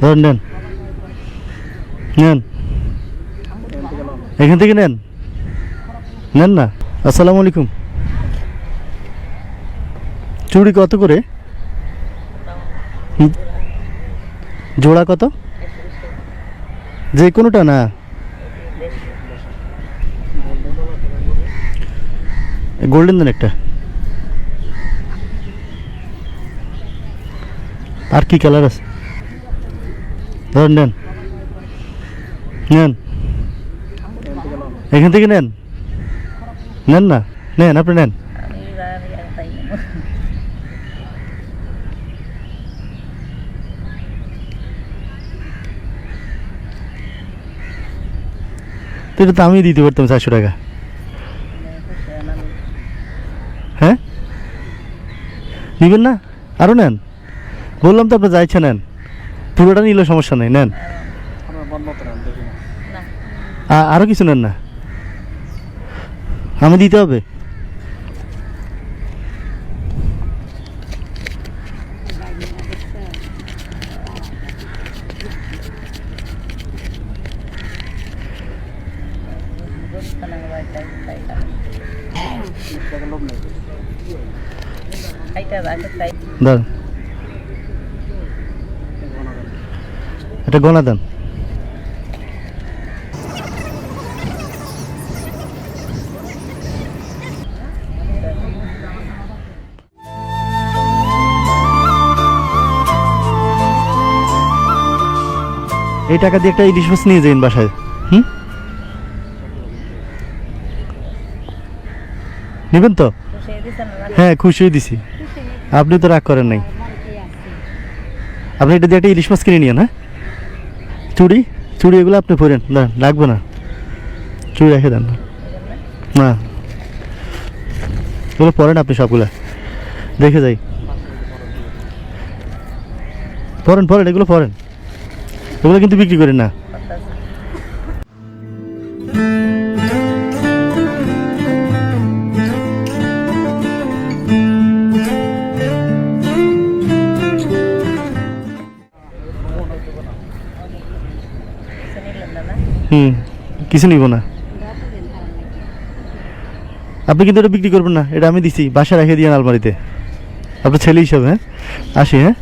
ধরেন, নেন। নেন। এখান থেকে নেন। নেন না? আসসালামু আলাইকুম। চুড়ি কত করে? জোড়া কত? যে কোনোটা না। গোল্ডেন দেন একটা। আর কি কালার আছে? ধরেন, নেন। নেন। এখান থেকে নেন। নেন না? নেন, আপনি নেন। তো এটা তো আমি দিতে পারতাম চারশো টাকা। হ্যাঁ? নিবেন না? আরও নেন। বললাম তো আপনি যাইছে নেন। পুরোটা নিলে সমস্যা নেই নেন। আরও কিছু নেন না? আমি দিতে হবে? বুঝতে এটা গোনা দেন এই টাকা দিয়ে একটা ইলিশ মাছ নিয়ে যাইন বাসায়, হুম? নেবেন তো? না হ্যাঁ খুশি হয়ে দিছি। আপনি তো রাগ করেন নাই। আপনি এটা দিয়ে একটা ইলিশ মাছ কিনে নিয়েন হ্যাঁ? চুড়ি চুড়ি এগুলো আপনি পরেন। না, লাগবে না। চুড়ি রেখে দেন। না। না এগুলো পরেন আপনি সবগুলো। দেখে যাই। পরেন পরেন, এগুলো পরেন। এগুলো কিন্তু বিক্রি করেন না। হুম, কিছু নিব না। আপনি কিন্তু এটা বিক্রি করবেন না, এটা আমি দিছি বাসা রেখে দিয়ে আলমারিতে। আপনার ছেলে হিসাবে হ্যাঁ? আসি হ্যাঁ?